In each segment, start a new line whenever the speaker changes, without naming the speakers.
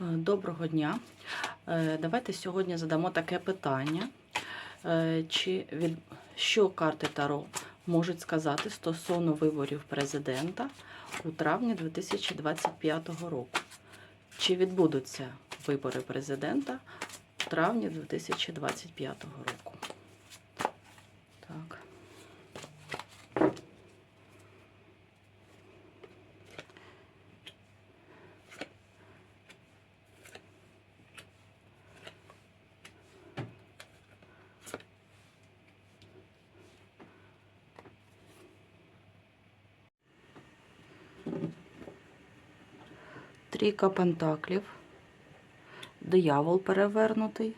Е, Доброго дня. Е, Давайте сьогодні задамо таке питання. Е, Чи від що карти Таро можуть сказати стосовно виборів президента у травні 2025 року? Чи відбудуться вибори президента у травні 2025 року? Так. Трійка пентаклів, диявол перевернутий,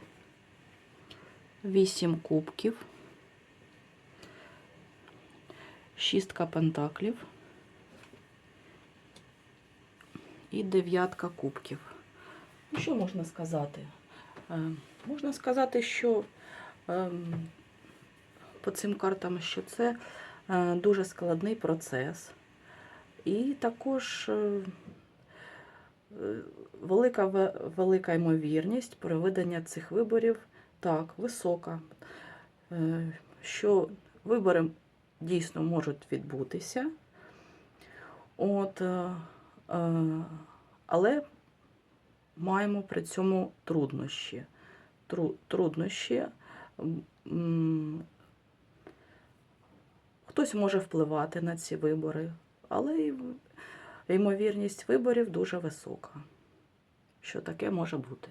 вісім кубків, шістка пентаклів і дев'ятка кубків. Ну, Що можна сказати? Е, Можна сказати, що ем, по цим картам, що це е, дуже складний процес. І також е, велика, ве- велика ймовірність проведення цих виборів так, висока. Е, Що вибори дійсно можуть відбутися. От, е, е, але маємо при цьому труднощі. Труднощі. Хтось може впливати на ці вибори, але ймовірність виборів дуже висока. Що таке може бути?